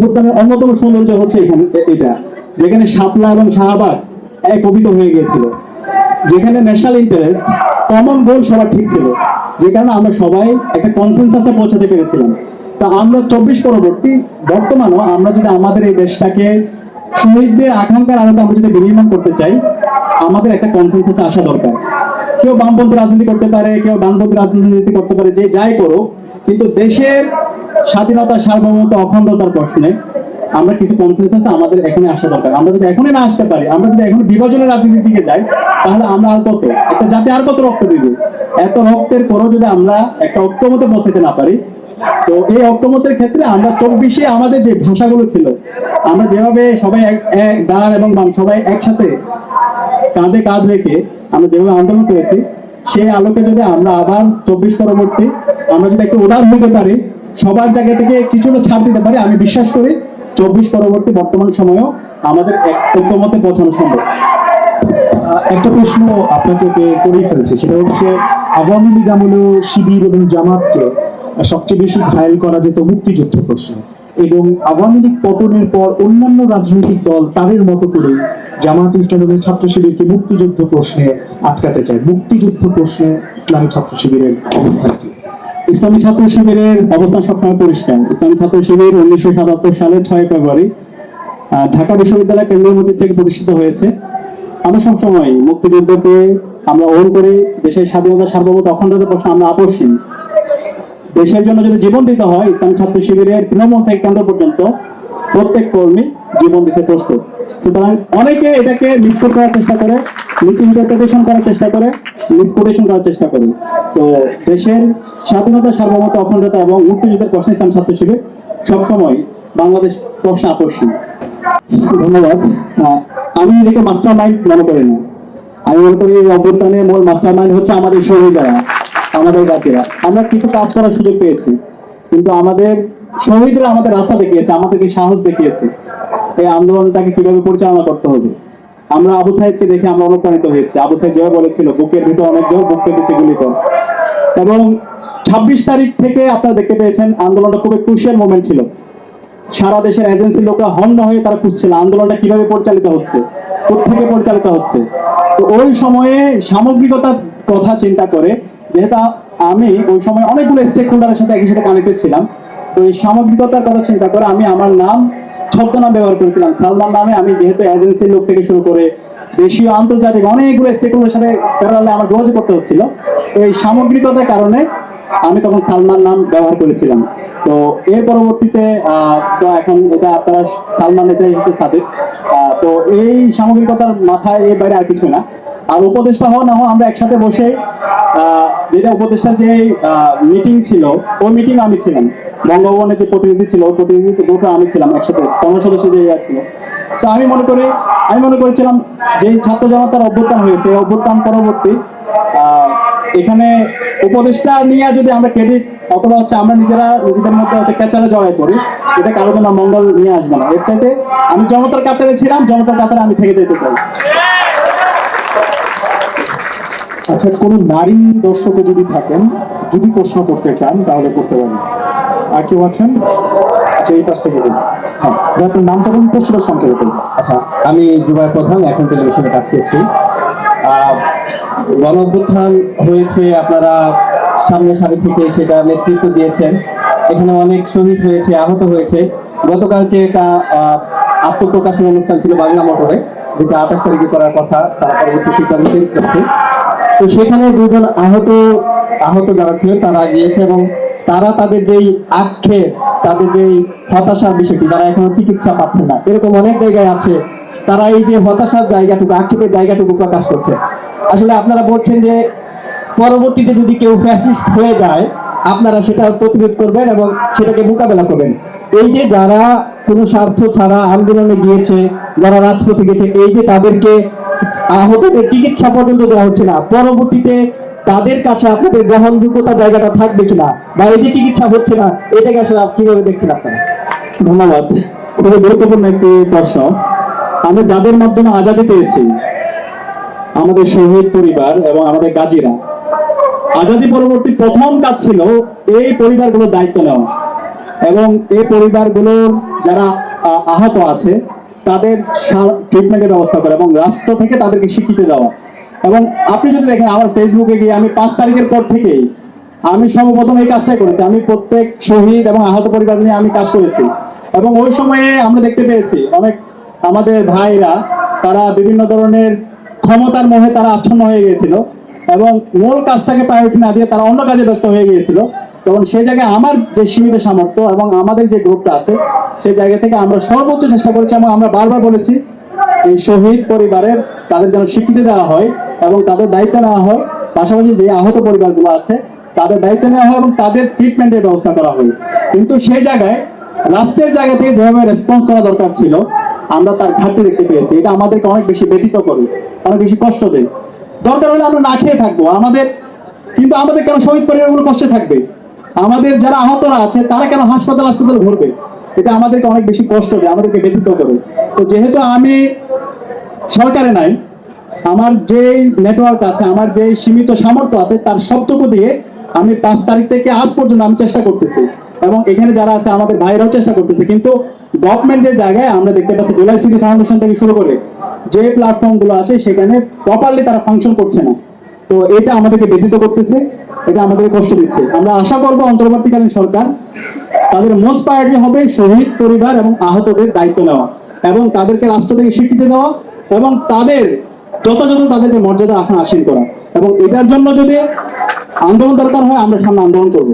অভ্যুত্থানের অন্যতম সৌন্দর্য হচ্ছে এখানে এটা। যেখানে শাপলা এবং শাহবাগ একবিত হয়ে গিয়েছিল। যেখানে ন্যাশনাল ইন্টারেস্ট কমন গোল সবার ঠিক ছিল। যে কারণে আমরা সবাই একটা কনসেন্সাসে পৌঁছাতে পেরেছিলাম। তা আমরা চব্বিশ পরবর্তী, বর্তমানও আমরা যদি আমাদের এই দেশটাকে শহীদদের আকাঙ্ক্ষার আলোকে আমরা যদি বিনির্মাণ করতে চাই, আমাদের একটা কনসেন্সাসে আসা দরকার। কেউ বামপন্থী রাজনীতি করতে পারে, কেউ ডানপন্থী রাজনীতি করতে পারে, যে যাই করুক, কিন্তু দেশের স্বাধীনতা, সার্বভৌমত্ব, অখণ্ডতার প্রশ্নে আমরা কিছু কনসেন্সাস আমাদের এখনই আসা দরকার। আমরা যদি এখনই না আসতে পারি, আমরা যদি এখন বিভাজনের রাজনীতির দিকে যাই, তাহলে আমরা আর কত? একটা জাতি আর কত রক্ত দিবে? এত রক্তের পরও যদি আমরা একটা ঐক্যমতে পৌঁছাতে না পারি, তো এই ঐক্যমতের ক্ষেত্রে আমরা চব্বিশে আমাদের যে ভাষাগুলো ছিল, আমরা যেভাবে সবাই এক ডান এবং বাম সবাই একসাথে কাঁধে কাঁধ রেখে আমরা যেভাবে আন্দোলন করেছি, সেই আলোকে যদি আমরা আবার চব্বিশ পরবর্তী আমরা যদি একটু উদার হতে পারি সবার জায়গা থেকে কিছুটা ছাড় দিতে পারি, আমি বিশ্বাস করি চব্বিশ পরবর্তী বর্তমান সময়েও আমাদের ঐক্যমতে পৌঁছানো সম্ভব। একটা প্রশ্ন আপনাকে করেই ফেলছে, সেটা হচ্ছে আওয়ামী লীগ আমলে শিবির এবং জামাতকে সবচেয়ে বেশি ঘায়েল করা যেত মুক্তিযুদ্ধ প্রশ্ন, এবং আওয়ামী লীগ পতনের পর অন্যান্য রাজনৈতিক দল তাদের মতো করে জামাত ইসলাম ছাত্র শিবিরকে মুক্তিযুদ্ধ প্রশ্নে আটকাতে চায়। মুক্তিযুদ্ধ প্রশ্নে ইসলামী ছাত্র শিবিরের অবস্থান কি? ইসলামী ছাত্র শিবিরের অবস্থান সবসময় পরিষ্কার। ইসলামী ছাত্র শিবির উনিশশো সাতাত্তর সালের ছয় ফেব্রুয়ারি ঢাকা বিশ্ববিদ্যালয় কেন্দ্রীয় মসজিদ থেকে প্রতিষ্ঠিত হয়েছে। আমরা সবসময় মুক্তিযুদ্ধকে আমরা ওন করি, দেশের স্বাধীনতা, সার্বভৌমত্ব, অখণ্ডতার প্রশ্ন আমরা আপোষহীন। দেশের জন্য যদি জীবন দিতে হয়, ইসলামী ছাত্র শিবিরের তৃণমূল থেকে কেন্দ্র পর্যন্ত প্রত্যেক কর্মী জীবন দিতে প্রস্তুত। সুতরাং অনেকে এটাকে মিসকোট করার চেষ্টা করে মিস ইন্টারপ্রিটেশন করার চেষ্টা করে মিসকোটেশন করার চেষ্টা করে। তো দেশের স্বাধীনতা সার্বভৌমত্ব অখণ্ডতা এবং ইসলাম ছাত্র সবসময় বাংলাদেশ আপোষহীন ধন্যবাদ। আমি নিজেকে মাস্টার মাইন্ড মনে করি না। আমি মনে করি এই মূল মাস্টার মাইন্ড হচ্ছে আমাদের শহীদরা, আমাদের জাতিরা। আমরা কিছু কাজ করার সুযোগ পেয়েছি, কিন্তু আমাদের শহীদরা আমাদের রাস্তা দেখিয়েছে, আমাদেরকে সাহস দেখিয়েছে। এই আন্দোলনটাকে কীভাবে পরিচালনা করতে হবে? আমরা আবু সাহেবকে দেখে আমরা অনুপ্রাণিত হয়েছি। আবু সাহেব যেভাবে বলেছিল, বুকের ভিতরে অনেক জোর, বুক পেতেছে গুলি কর। এবং ছাব্বিশ তারিখ থেকে আপনারা দেখতে পেয়েছেন, আন্দোলনটা খুবই ক্রুশিয়াল মোমেন্ট ছিল। সারা দেশের এজেন্সির লোকরা হন্য হয়ে তারা খুঁজছিল, আন্দোলনটা কীভাবে পরিচালিত হচ্ছে থেকে পরিচালিত হচ্ছে। তো ওই সময়ে সামগ্রিকতার কথা চিন্তা করে, যেহেতু আমি ওই সময় অনেকগুলো স্টেক হোল্ডারের সাথে একই সাথে কানেক্টেড ছিলাম, তো এই সামগ্রিকতার কথা চিন্তা করে আমি আমার নাম ছদ্মনাম ব্যবহার করেছিলাম। সালমান নামে আমি যেহেতু এজেন্সির লোক থেকে শুরু করে দেশীয়, আন্তর্জাতিক অনেকগুলো স্টেক হোল্ডারের সাথে প্যারালে আমার যোগাযোগ করতে হচ্ছিল। তো এই সামগ্রিকতার কারণে আমি তখন সালমান নাম ব্যবহার করেছিলাম। তো এর পরবর্তীতে তো এখন এটা আপনারা সালমান এটাই হচ্ছে সাদেক। তো এই সামগ্রিকতার মাথায় এর বাইরে আর কিছু না। আর উপদেষ্টা হওয়া না হওয়া আমরা একসাথে বসে যেটা উপদেষ্টার যে মিটিং ছিল, ওই মিটিং আমি ছিলাম। বঙ্গভবনের যে প্রতিনিধি ছিল ওই প্রতিনিধি গ্রুপে আমি ছিলাম একসাথে, পনেরো সদস্য যে ছিল। তো আমি মনে করি, আমি মনে করেছিলাম যে ছাত্র জনতার অভ্যুত্থান হয়েছে অভ্যুত্থান পরবর্তী এখানে উপদেষ্টা নিয়ে যদি আমরা ক্রেডিট অথবা হচ্ছে আমরা নিজেরা নিজেদের মধ্যে হচ্ছে ক্যাচারে জড়াই করি, এটা কারও জন্য মঙ্গল নিয়ে আসবে না। এর চাইতে আমি জনতার কাতারে ছিলাম, জনতার কাতারে আমি থেকে যেতে চাই। আচ্ছা কোনো নারী দর্শকে যদি থাকেন, যদি প্রশ্ন করতে চান, তাহলে করতে পারেন। আর কেউ আছেন? এই পাশ থেকে হ্যাঁ আপনার নামটা কোন প্রশ্নটা সংক্ষেপে আচ্ছা আমি জুবাই প্রধান, এখন টেলিভিশনে কাজ করছি। গণ হয়েছে, আপনারা সামনে সারি থেকে সেটা নেতৃত্ব দিয়েছেন। এখানে অনেক শহীদ হয়েছে, আহত হয়েছে। গতকালকে একটা আত্মপ্রকাশের অনুষ্ঠান ছিল বাংলা মোটরে। যেটা আঠাশ তারিখে করার কথা তারপরে সিদ্ধান্ত চেঞ্জ করছে তো সেখানে দুজন আহত আহত যারা ছিলেন তারা গিয়েছে এবং তারা তাদের যেই আক্ষেপ, তাদের যেই হতাশার বিষয়টি, তারা এখনও চিকিৎসা পাচ্ছে না। এরকম অনেক জায়গায় আছে, তারা এই যে হতাশার জায়গাটুকু, আক্ষেপের জায়গাটুকু প্রকাশ করছে। আসলে আপনারা বলছেন যে, পরবর্তীতে যদি কেউ ফ্যাসিস্ট হয়ে যায়, আপনারা সেটা প্রতিরোধ করবেন এবং সেটাকে মোকাবেলা করবেন। এই যে যারা কোনো স্বার্থ ছাড়া আন্দোলনে গিয়েছে, যারা রাজপথে গেছে, এই যে তাদেরকে আহতদের চিকিৎসা পর্যন্ত দেওয়া হচ্ছে না। পরবর্তীতে তাদের কাছে আপনাদের গ্রহণযোগ্যতা জায়গাটা থাকবে কিনা বা এই যে চিকিৎসা হচ্ছে না এটাকে আসলে কীভাবে দেখছেন আপনারা? ধন্যবাদ। খুবই গুরুত্বপূর্ণ একটি প্রশ্ন। আমরা যাদের মাধ্যমে আজাদি পেয়েছি আমাদের শহীদ পরিবার এবং আমাদের গাজীরা আজাদি পরবর্তী প্রথম কাজ ছিল এই পরিবারগুলোর দায়িত্ব নেওয়া। এবং এই পরিবারগুলোর যারা আহ, আহত আছে তাদের ট্রিটমেন্টের ব্যবস্থা করা এবং রাষ্ট্র থেকে তাদেরকে শিক্ষিত দেওয়া। এবং আপনি যদি দেখেন আমার ফেসবুকে গিয়ে আমি পাঁচ তারিখের পর থেকেই আমি সর্বপ্রথম এই কাজটাই করেছি। আমি প্রত্যেক শহীদ এবং আহত পরিবার নিয়ে আমি কাজ করেছি। এবং ওই সময়ে আমরা দেখতে পেয়েছি, অনেক আমাদের ভাইরা, তারা বিভিন্ন ধরনের ক্ষমতার মোহে তারা আচ্ছন্ন হয়ে গিয়েছিল এবং মূল কাজটাকে প্রায়োরিটি না দিয়ে তারা অন্য কাজে ব্যস্ত হয়ে গিয়েছিল। তখন সেই জায়গায় আমার যে সীমিত সামর্থ্য এবং আমাদের যে গ্রুপটা আছে, সেই জায়গা থেকে আমরা সর্বোচ্চ চেষ্টা করেছি এবং আমরা বারবার বলেছি এই শহীদ পরিবারের তাদের যেন স্বীকৃতি দেওয়া হয় এবং তাদের দায়িত্ব নেওয়া হয়, পাশাপাশি যে আহত পরিবারগুলো আছে, তাদের দায়িত্ব নেওয়া হয় এবং তাদের ট্রিটমেন্টের ব্যবস্থা করা হয়। কিন্তু সেই জায়গায়, রাষ্ট্রের জায়গা থেকে যেভাবে রেসপন্স করা দরকার ছিল, আমরা তার ঘাটতি দেখতে পেয়েছি। এটা আমাদেরকে অনেক বেশি ব্যতীত করে, অনেক বেশি কষ্ট দেয়। দরকার হলে আমরা না খেয়ে থাকব। আমাদের, কিন্তু আমাদের কেন শহীদ পরিবারগুলো কষ্টে থাকবে? আমাদের যারা আহতরা আছে, তারা কেন হাসপাতাল হাসপাতাল ঘুরবে? এটা আমাদেরকে অনেক বেশি কষ্ট দেয়, আমাদেরকে ব্যথিত করে। তো যেহেতু আমি সরকারে নাই, আমার যে নেটওয়ার্ক আছে, আমার যে সীমিত সামর্থ্য আছে, তার সবটুকু দিয়ে আমি পাঁচ তারিখ থেকে আজ পর্যন্ত আমি চেষ্টা করতেছি। এবং এখানে যারা আছে, আমাদের ভাইরাও চেষ্টা করতেছে। কিন্তু গভর্নমেন্টের জায়গায় আমরা দেখতে পাচ্ছি জুলাই সিটি ফাউন্ডেশন থেকে শুরু করে যে প্ল্যাটফর্মগুলো আছে, সেখানে প্রপারলি তারা ফাংশন করছে না। তো এটা আমাদেরকে ব্যথিত করতেছে, এটা আমাদের কষ্ট দিচ্ছে। আমরা আশা করব অন্তর্বর্তীকালীন সরকার তাদের মোস্ট প্রায়োরিটি হবে শহীদ পরিবার এবং আহতদের দায়িত্ব নেওয়া এবং তাদেরকে রাষ্ট্র থেকে স্বীকৃতি দেওয়া এবং তাদের যথাযথ তাদেরকে মর্যাদা আসন আসীন করা। এবং এটার জন্য যদি আন্দোলন দরকার হয়, আমরা সামনে আন্দোলন করব।